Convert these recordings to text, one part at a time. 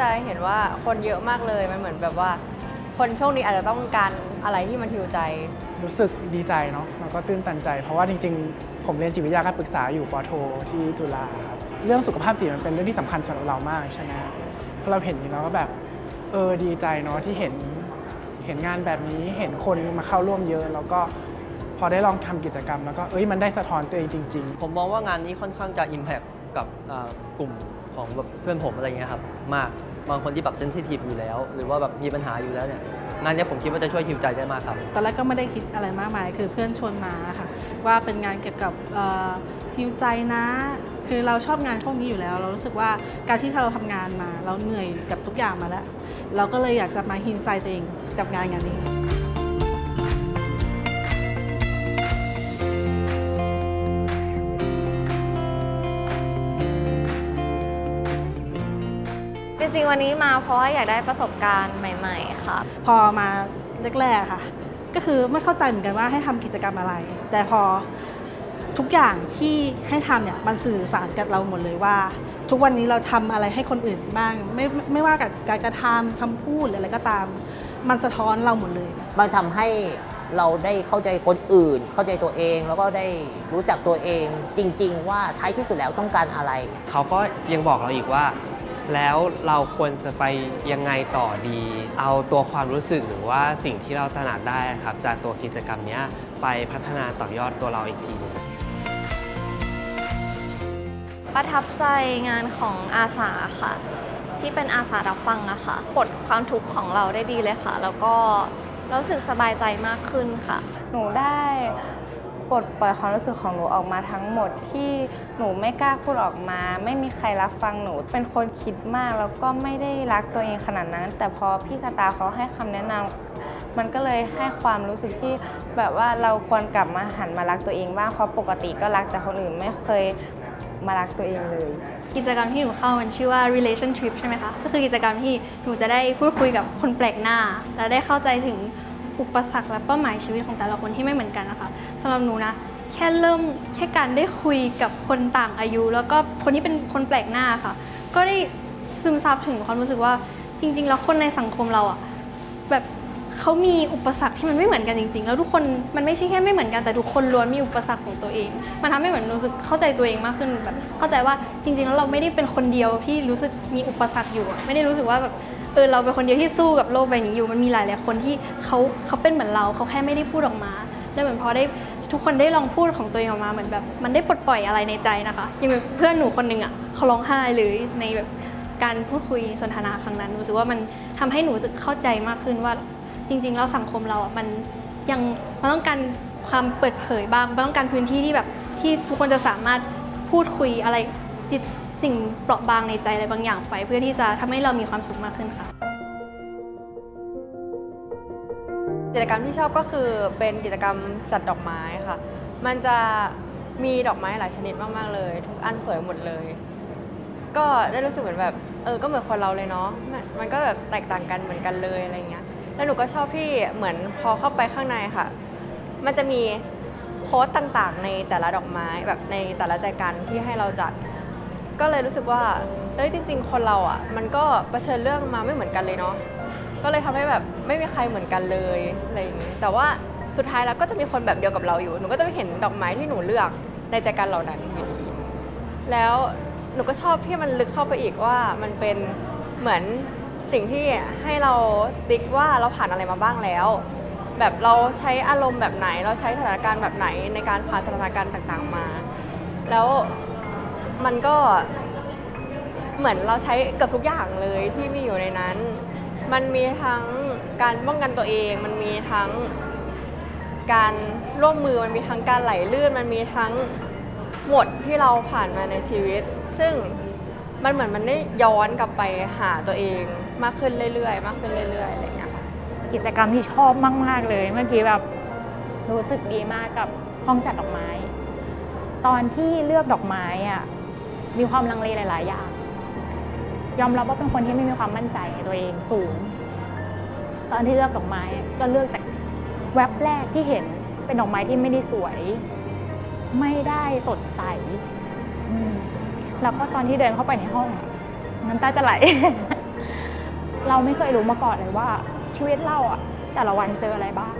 จะเห็นว่าคนเยอะมากเลยมันเหมือนแบบว่า คนช่วงนี้อาจจะต้องการอะไรที่มันฮิวใจ รู้สึกดีใจเนาะแล้วก็ตื้นตันใจ เพราะว่าจริงๆ ผมเรียนจิตวิทยาการปรึกษาอยู่ปอโทที่จุฬาครับเรื่องสุขภาพจิตมันเป็นเรื่องที่สำคัญสำหรับเรามากใช่ไหมพอเราเห็นอย่างนี้เราก็แบบเออดีใจเนาะที่เห็นเห็นงานแบบนี้เห็นคนมาเข้าร่วมเยอะ แล้วก็พอได้ลองทำกิจกรรม แล้วก็เอ้ยมันได้สะท้อนตัวเองจริง ๆ ผมมองว่างานนี้ค่อนข้างจะ Impact กับอ่ากลุ่ม ของแบบเพื่อนผมอะไรเงี้ยครับมากบางคนที่แบบเซนซิทีฟอยู่แล้ว หรือว่าแบบมีปัญหาอยู่แล้วเนี่ยงานนี้ผมคิดว่าจะช่วยฮิวใจได้มากครับตอนแรกก็ไม่ได้คิดอะไรมากมาย คือเพื่อนชวนมาค่ะว่าเป็นงานเกี่ยวกับฮิวใจนะ คือเราชอบงานพวกนี้อยู่แล้ว เรารู้สึกว่าการที่เราทำงานมา เราเหนื่อยกับทุกอย่างมาแล้ว เราก็เลยอยากจะมาฮิวใจตัวเองกับงานงานนี้ ริง ๆ วันนี้มาเพราะว่าอยากได้ประสบการณ์ใหม่ ๆ ค่ะ พอมาแรกๆค่ะ ก็คือไม่เข้าใจเหมือนกันว่าให้ทำกิจกรรมอะไร แต่พอทุกอย่างที่ให้ทำเนี่ยมันสื่อสารกับเราหมดเลยว่า ทุกวันนี้เราทำอะไรให้คนอื่นบ้าง ไม่ไม่ไม่ว่ากับการกระทำคำพูดหรืออะไรก็ตาม มันสะท้อนเราหมดเลย มันทำให้เราได้เข้าใจคนอื่น เข้าใจตัวเองแล้วก็ได้รู้จักตัวเองจริง ๆ ว่าท้ายที่สุดแล้วต้องการอะไร เขาก็ยังบอกเราอีกว่า แล้วเราควรจะไปยังไงต่อดี เอาตัวความรู้สึกหรือว่าสิ่งที่เราตระหนักได้ครับ จากตัวกิจกรรมเนี้ยไปพัฒนาต่อยอดตัวเราอีกทีหนึงประทับใจงานของอาสาค่ะ ที่เป็นอาสารับฟังอะค่ะปลดความทุกข์ของเราได้ดีเลยค่ะ แล้วก็รู้สึกสบายใจมากขึ้นค่ะ หนูได้ ปลดปล่อยความรู้สึกของหนูออกมาทั้งหมดที่หนูไม่กล้าพูดออกมา ไม่มีใครรับฟังหนู เป็นคนคิดมากแล้วก็ไม่ได้รักตัวเองขนาดนั้น แต่พอพี่สตาร์เขาให้คำแนะนำมันก็เลยให้ความรู้สึกที่แบบว่าเราควรกลับมาหันมารักตัวเองบ้างเพราะปกติก็รักแต่คนอื่นไม่เคยมารักตัวเองเลย กิจกรรมที่หนูเข้ามันชื่อว่า relation trip ใช่ไหมคะ ก็คือกิจกรรมที่หนูจะได้พูดคุยกับคนแปลกหน้า และได้เข้าใจถึง อุปสรรคและเป้าหมายชีวิตของแต่ละคนที่ไม่เหมือนกันนะคะสำหรับหนูนะแค่เริ่มแค่การได้คุยกับคนต่างอายุ แล้วก็คนที่เป็นคนแปลกหน้าค่ะ ก็ได้ซึมซับถึงความรู้สึกว่าจริง ๆ แล้วคนในสังคมเราอะแบบเขามีอุปสรรคที่มันไม่เหมือนกันจริง ๆ แล้วทุกคนมันไม่ใช่แค่ไม่เหมือนกันแต่ทุกคนล้วนมีอุปสรรคของตัวเอง มันทำให้เหมือนรู้สึกเข้าใจตัวเองมากขึ้นแบบเข้าใจว่าจริง ๆ แล้วเราไม่ได้เป็นคนเดียวที่รู้สึกมีอุปสรรคอยู่ ไม่ได้รู้สึกว่าแบบ เออเราเป็นคนเดียวที่สู้กับโลกใบนี้อยู่มันมีหลายๆคนที่เขาเขาเป็นเหมือนเราเขาแค่ไม่ได้พูดออกมาแล้วเหมือนพอได้ทุกคนได้ลองพูดของตัวเองออกมาเหมือนแบบ มันได้ปลดปล่อยอะไรในใจนะคะย่างแบบเพื่อนหนูคนหนึ่งอะเขาร้องไห้เลยในแบบการพูดคุยสนทนาครั้งนั้นรู้สึกว่ามันทำให้หนูรู้สึกเข้าใจมากขึ้นว่าจริง ๆ แล้วสังคมเราอะมันยังมันต้องการความเปิดเผยบ้างมันต้องการพื้นที่ที่แบบที่ทุกคนจะสามารถพูดคุยอะไรจิต สิ่งเปราะบางในใจอะไรบางอย่างไป เพื่อที่จะทำให้เรามีความสุขมากขึ้นค่ะกิจกรรมที่ชอบก็คือเป็นกิจกรรมจัดดอกไม้ค่ะ มันจะมีดอกไม้หลายชนิดมากๆเลย ทุกอันสวยหมดเลย ก็ได้รู้สึกเหมือนแบบเออก็เหมือนคนเราเลยเนาะมันมันก็แบบแตกต่างกันเหมือนกันเลยอะไรเงี้ยแล้วหนูก็ชอบที่เหมือนพอเข้าไปข้างในค่ะ มันจะมีโค้ดต่างๆ ในแต่ละดอกไม้แบบในแต่ละใจกันที่ให้เราจัด ก็เลยรู้สึกว่าเอ้ยจริง ๆ คนเราอะ มันก็เผชิญเรื่องมาไม่เหมือนกันเลยเนาะก็เลยทำให้แบบไม่มีใครเหมือนกันเลยอะไรอย่างงี้แต่ว่าสุดท้ายแล้วก็จะมีคนแบบเดียวกับเราอยู่หนูก็จะไปเห็นดอกไม้ที่หนูเลือกในใจกันเหล่านั้นอยู่ดีแล้วหนูก็ชอบที่มันลึกเข้าไปอีกว่ามันเป็นเหมือนสิ่งที่ให้เราติ๊กว่าเราผ่านอะไรมาบ้างแล้ว แบบเราใช้อารมณ์แบบไหน เราใช้สถานการณ์แบบไหนในการผ่านสถานการณ์ต่างๆมา แล้ว มันก็เหมือนเราใช้เกือบทุกอย่างเลยที่มีอยู่ในนั้น มันมีทั้งการป้องกันตัวเอง มันมีทั้งการร่วมมือ มันมีทั้งการไหลลื่น มันมีทั้งหมดที่เราผ่านมาในชีวิต ซึ่งมันเหมือนมันได้ย้อนกลับไปหาตัวเองมากขึ้นเรื่อยๆ มากขึ้นเรื่อยๆ อะไรอย่างเงี้ยค่ะกิจกรรมที่ชอบมาก ๆ เลย เมื่อกี้แบบรู้สึกดีมากกับห้องจัดดอกไม้ ตอนที่เลือกดอกไม้อะ มีความลังเลหลาย ๆ อย่าง ยอมรับว่าเป็นคนที่ไม่มีความมั่นใจตัวเองสูง ตอนที่เลือกดอกไม้ก็เลือกจากแว็บแรกที่เห็นเป็นดอกไม้ที่ไม่ได้สวย ไม่ได้สดใสแล้วก็ตอนที่เดินเข้าไปในห้องน้ำตาจะไหล เราไม่เคยรู้มาก่อนเลยว่าชีวิตเราอะแต่ละวันเจออะไรบ้าง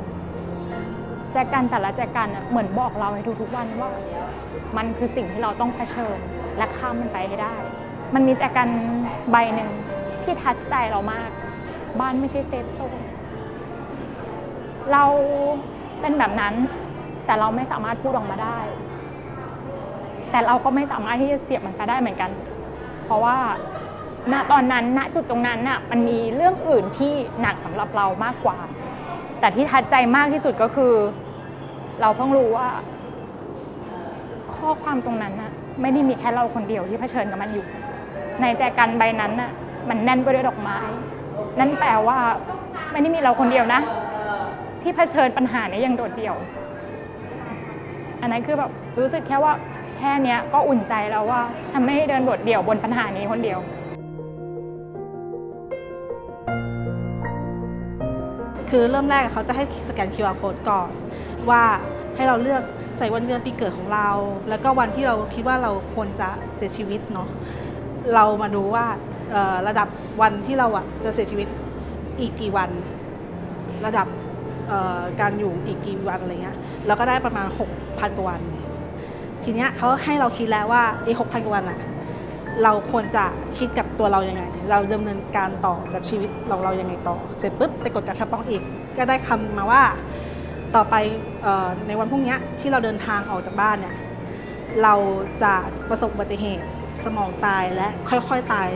แจกันแต่ละแจกันเหมือนบอกเราในทุกๆวันว่า มันคือสิ่งที่เราต้องเผชิญ และข้ามมันไปให้ได้ มันมีแจกันใบหนึ่งที่ทัดใจเรามาก บ้านไม่ใช่เซฟโซนเราเป็นแบบนั้น แต่เราไม่สามารถพูดออกมาได้ แต่เราก็ไม่สามารถที่จะเสียบมันไปได้เหมือนกัน เพราะว่าณตอนนั้นณจุดตรงนั้นน่ะมันมีเรื่องอื่นที่หนักสำหรับเรามากกว่า แต่ที่ทัดใจมากที่สุดก็คือ เราเพิ่งรู้ว่า ข้อความตรงนั้นน่ะ ไม่ได้มีแค่เราคนเดียวที่เผชิญกับมันอยู่ ในแจกันใบนั้นน่ะมันแน่นไปด้วยดอกไม้ นั่นแปลว่าไม่ได้มีเราคนเดียวนะ ที่เผชิญปัญหานี้อย่างโดดเดี่ยว อันนั้นคือแบบรู้สึกแค่ว่าแค่นี้ก็อุ่นใจแล้วว่า ฉันไม่ได้เดินโดดเดี่ยวบนปัญหานี้คนเดียว คือเริ่มแรกเขาจะให้สแกน QR code ก่อน ว่าให้เราเลือก ใส่วันเดือนปีเกิดของเรา แล้วก็วันที่เราคิดว่าเราควรจะเสียชีวิตเนาะเรามาดูว่าระดับวันที่เราอะจะเสียชีวิตอีกกี่วัน ระดับการอยู่อีกกี่วันอะไรเงี้ยเราก็ได้ประมาณ 6,000กว่าวัน ทีเนี้ยเขาให้เราคิดแล้วว่าไอ้6,000กว่าวันอะเราควรจะคิดกับตัวเรายังไง เราดำเนินการต่อแบบชีวิตเราเรายังไงต่อ เสร็จปุ๊บไปกดกระชับป้องอีก ก็ได้คำมาว่า ต่อไปออในวันพรุ่งนี้ที่เราเดินทางออกจากบ้านเนี่ยเราจะประสบอุบัติเหตุสมองตายและค่อยๆตาย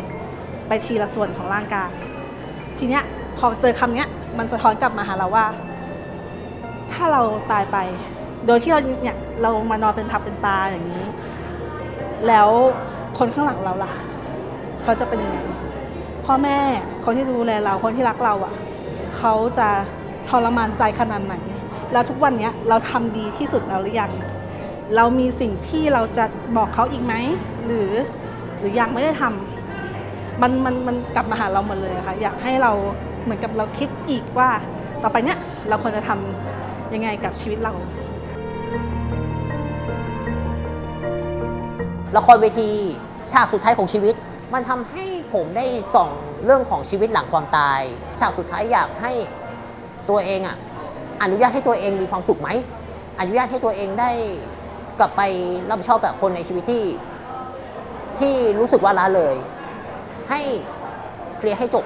ไปทีละส่วนของร่างกาย ทีเนี้ยพอเจอคำเนี้ยมันสะท้อนกลับมาหาเราว่า ถ้าเราตายไป โดยที่เราเนี่ยเรามานอนเป็นพับเป็นตาอย่างนี้ แล้วคนข้างหลังเราล่ะ เขาจะเป็นยังไงพ่อแม่คนที่ดูแลเราคนที่รักเราอะ เขาจะทรมานใจขนาดไหน แล้วทุกวันนี้เราทำดีที่สุดแล้วหรือยัง เรามีสิ่งที่เราจะบอกเขาอีกไหม หรือหรือยังไม่ได้ทำมันมันมันกลับมาหาเราหมดเลยะค่ะอยากให้เราเหมือนกับเราคิดอีกว่า ต่อไปเนี้ยเราควรจะทำยังไงกับชีวิตเราละครเวทีฉากสุดท้ายของชีวิต มันทำให้ผมได้ส่องเรื่องของชีวิตหลังความตาย ฉากสุดท้ายอยากให้ตัวเองอะ อนุญาตให้ตัวเองมีความสุขไหม อนุญาตให้ตัวเองได้กลับไปรับผิดชอบกับคนในชีวิตที่ ที่รู้สึกว่าละเลย ให้เคลียร์ให้จบ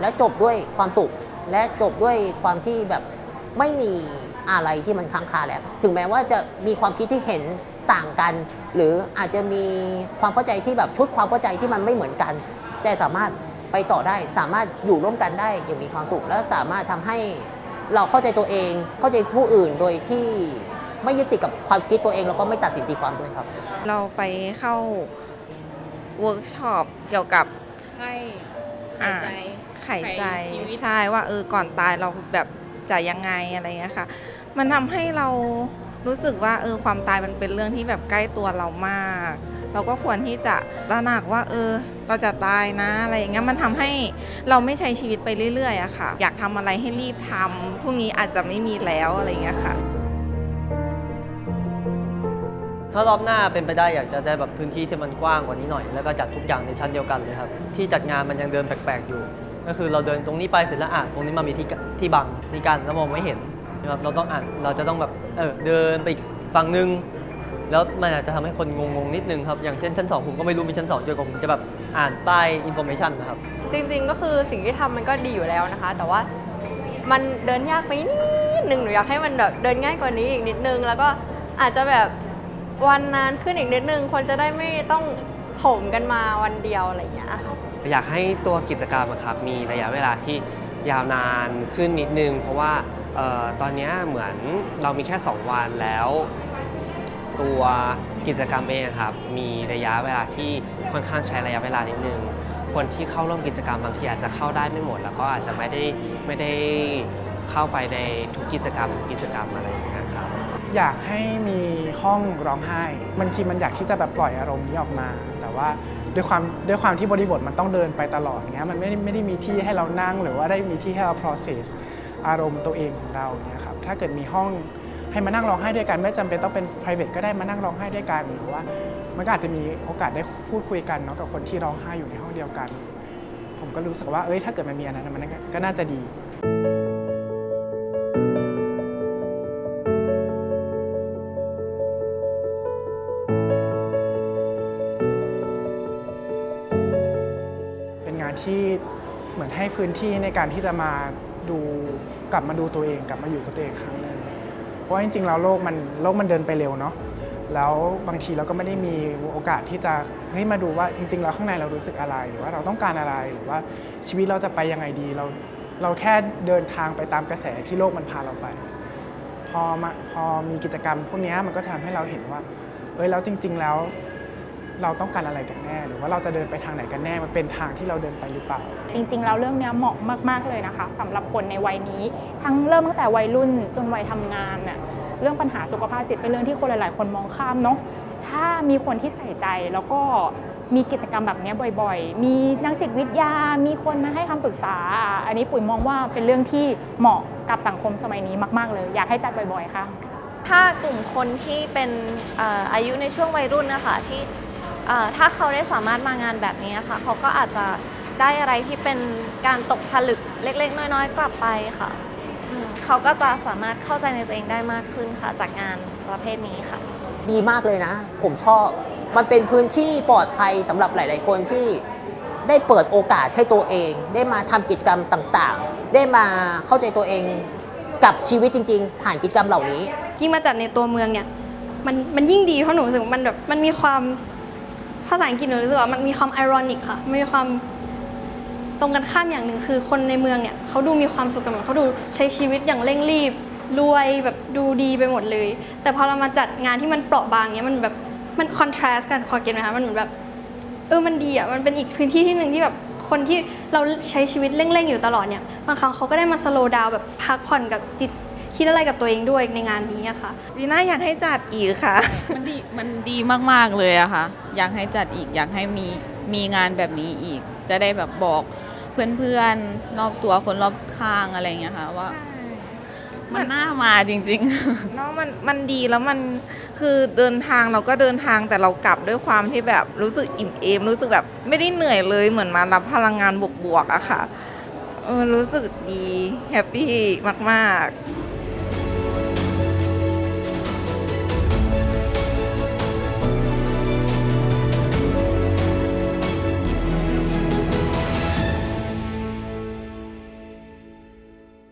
และจบด้วยความสุข และจบด้วยความที่แบบไม่มีอะไรที่มันค้างคาแล้ว ถึงแม้ว่าจะมีความคิดที่เห็นต่างกัน หรืออาจจะมีความเข้าใจที่แบบชุดความเข้าใจที่มันไม่เหมือนกัน แต่สามารถไปต่อได้ สามารถอยู่ร่วมกันได้อย่างมีความสุข และสามารถทำให้ เราเข้าใจตัวเอง เข้าใจผู้อื่นโดยที่ไม่ยึดติดกับความคิดตัวเองแล้วก็ไม่ตัดสินตีความด้วยครับ เราไปเข้าเวิร์กช็อปเกี่ยวกับให้อ่าใจ ไข่ใจไขชีวิต ใช่ว่าเออก่อนตายเราแบบจะยังไงอะไรเงี้ยค่ะ มันทำให้เรารู้สึกว่าเออความตายมันเป็นเรื่องที่แบบใกล้ตัวเรามาก เราก็ควรที่จะตระหนักว่าเออ เราจะตายนะอะไรอย่างเงี้ยมันทำให้เราไม่ใช้ชีวิตไปเรื่อยๆอะค่ะ อยากทำอะไรให้รีบทำพรุ่งนี้อาจจะไม่มีแล้วอะไรเงี้ยค่ะถ้ารอบหน้าเป็นไปได้อยากจะได้แบบพื้นที่ที่มันกว้างกว่านี้หน่อย แล้วก็จัดทุกอย่างในชั้นเดียวกันเลยครับ ที่จัดงานมันยังเดินแปลกๆอยู่ ก็คือเราเดินตรงนี้ไปเสร็จแล้วอะตรงนี้มามีที่ที่บังที่กันแล้วมองไม่เห็นนะครับเราต้องอ่านเราจะต้องแบบเออเดินไปอีกฝั่งหนึง แล้วมันอาจจะทำให้คนงงๆนิดนึงครับ อย่างเช่นชั้น 2 ผมก็ไม่รู้มีชั้น 2 จนกว่าผมจะแบบอ่านป้ายอินโฟเมชันนะครับ จริงๆก็คือสิ่งที่ทำมันก็ดีอยู่แล้วนะคะ แต่ว่ามันเดินยากไปนิดนึงหนูอยากให้มันแบบเดินง่ายกว่านี้อีกนิดนึง แล้วก็อาจจะแบบวันนานขึ้นอีกนิดนึงคนจะได้ไม่ต้องโถมกันมาวันเดียวอะไรอย่างเงี้ยค่ะ อยากให้ตัวกิจกรรมอะครับมีระยะเวลาที่ยาวนานขึ้นนิดนึง เพราะว่าเอ่อตอนเนี้ยเหมือนเรามีแค่ 2 วันแล้ว ตัวกิจกรรมเองครับมีระยะเวลาที่ค่อนข้างใช้ระยะเวลานิดนึงคนที่เข้าร่วมกิจกรรมบางทีอาจจะเข้าได้ไม่หมด แล้วก็อาจจะไม่ได้ไม่ได้เข้าไปในทุกกิจกรรมกิจกรรมอะไรอย่างเงี้ยครับอยากให้มีห้องร้องไห้บางทีมันอยากที่จะแบบปล่อยอารมณ์นี้ออกมา แต่ว่าด้วยความด้วยความที่บริบทมันต้องเดินไปตลอดเงี้ยมันไม่ได้ไม่ได้มีที่ให้เรานั่ง หรือว่าได้มีที่ให้เรา process อารมณ์ตัวเองของเราเนี่ยครับถ้าเกิดมีห้อง ให้มานั่งร้องไห้ด้วยกัน ไม่จำเป็นต้องเป็น private ก็ได้มานั่งร้องไห้ด้วยกันหรือว่า มันก็อาจจะมีโอกาสได้พูดคุยกันเนาะกับคนที่ร้องไห้อยู่ในห้องเดียวกัน ผมก็รู้สึกว่าเอ้ยถ้าเกิดมันมีอันนั้นมันก็น่าจะดีเป็นงานที่เหมือนให้พื้นที่ในการที่จะมาดูกลับมาดูตัวเอง กลับมาอยู่กับตัวเองครั้งหนึง เพราะจริงๆแล้วโลกมันโลกมันเดินไปเร็วเนาะแล้วบางทีเราก็ไม่ได้มีโอกาสที่จะเฮ้ยมาดูว่าจริง ๆ แล้วข้างในเรารู้สึกอะไร หรือว่าเราต้องการอะไรหรือว่าชีวิตเราจะไปยังไงดีเราเราแค่เดินทางไปตามกระแสที่โลกมันพาเราไป พอมาพอมีกิจกรรมพวกนี้มันก็จะทำให้เราเห็นว่าเอ้ยแล้วจริง ๆ แล้ว เราต้องการอะไรกันแน่ หรือว่าเราจะเดินไปทางไหนกันแน่ มันเป็นทางที่เราเดินไปหรือเปล่า จริงๆ แล้วเรื่องเนี้ยเหมาะมาก ๆ เลยนะคะสำหรับคนในวัยนี้ ทั้งเริ่มตั้งแต่วัยรุ่นจนวัยทำงานน่ะเรื่องปัญหาสุขภาพจิตเป็นเรื่องที่คนหลาย ๆ คนมองข้ามเนาะถ้ามีคนที่ใส่ใจแล้วก็มีกิจกรรมแบบเนี้ยบ่อยๆ มีนักจิตวิทยา มีคนมาให้คำปรึกษา อันนี้ปุ๋ยมองว่าเป็นเรื่องที่เหมาะกับสังคมสมัยนี้มาก ๆ เลย อยากให้จัดบ่อย ๆ ค่ะ ถ้ากลุ่มคนที่เป็นเอ่ออายุในช่วงวัยรุ่นนะคะที่เอ่อ ถ้าเขาได้สามารถมางานแบบนี้ค่ะ เขาก็อาจจะได้อะไรที่เป็นการตกผลึกเล็ก ๆ น้อยๆกลับไปค่ะอืมเขาก็จะสามารถเข้าใจในตัวเองได้มากขึ้นค่ะ จากงานประเภทนี้ค่ะ ดีมากเลยนะ ผมชอบ มันเป็นพื้นที่ปลอดภัยสำหรับหลาย ๆ คนที่ได้เปิดโอกาสให้ตัวเอง ได้มาทำกิจกรรมต่างๆ ได้มาเข้าใจตัวเองกับชีวิตจริง ๆ ผ่านกิจกรรมเหล่านี้ยิ่งมาจัดในตัวเมืองเนี่ยมันมันยิ่งดีเพราะหนูรู้สึกว่ามันแบบมันมีความ ภาษาอังกฤษหนูรู้สึกว่ามันมีความไอรอนิกค่ะมันมีความตรงกันข้ามอย่างหนึ่งคือคนในเมืองเนี่ยเขาดูมีความสุขกันหมดเขาดูใช้ชีวิตอย่างเร่งรีบรวยแบบดูดีไปหมดเลย แต่พอเรามาจัดงานที่มันเปราะบางเนี่ยมันแบบมันคอนทราสต์กันพอเก็ตไหมคะมันเหมือนแบบเออมันดีอะมันเป็นอีกพื้นที่ที่หนึ่งที่แบบคนที่เราใช้ชีวิตเร่งๆอยู่ตลอดเนี่ยบางครั้งเขาก็ได้มาสโลว์ดาวแบบพักผ่อนกับจิต คิดอะไรกับตัวเองด้วยในงานนี้อะค่ะ วีน่าอยากให้จัดอีกค่ะ มันดีมันดีมากๆเลยอะค่ะ อยากให้จัดอีกอยากให้มีมีงานแบบนี้อีก จะได้แบบบอกเพื่อนๆรอบตัวคนรอบข้างอะไรอย่างเงี้ยค่ะว่า มันน่ามาจริง ๆ เนาะมันมันดีแล้วมันคือเดินทางเราก็เดินทางแต่เรากลับด้วยความที่แบบรู้สึกอิ่มเอม รู้สึกแบบไม่ได้เหนื่อยเลยเหมือนมารับพลังงานบวกๆอะค่ะเออรู้สึกดี แฮปปี้มาก ๆ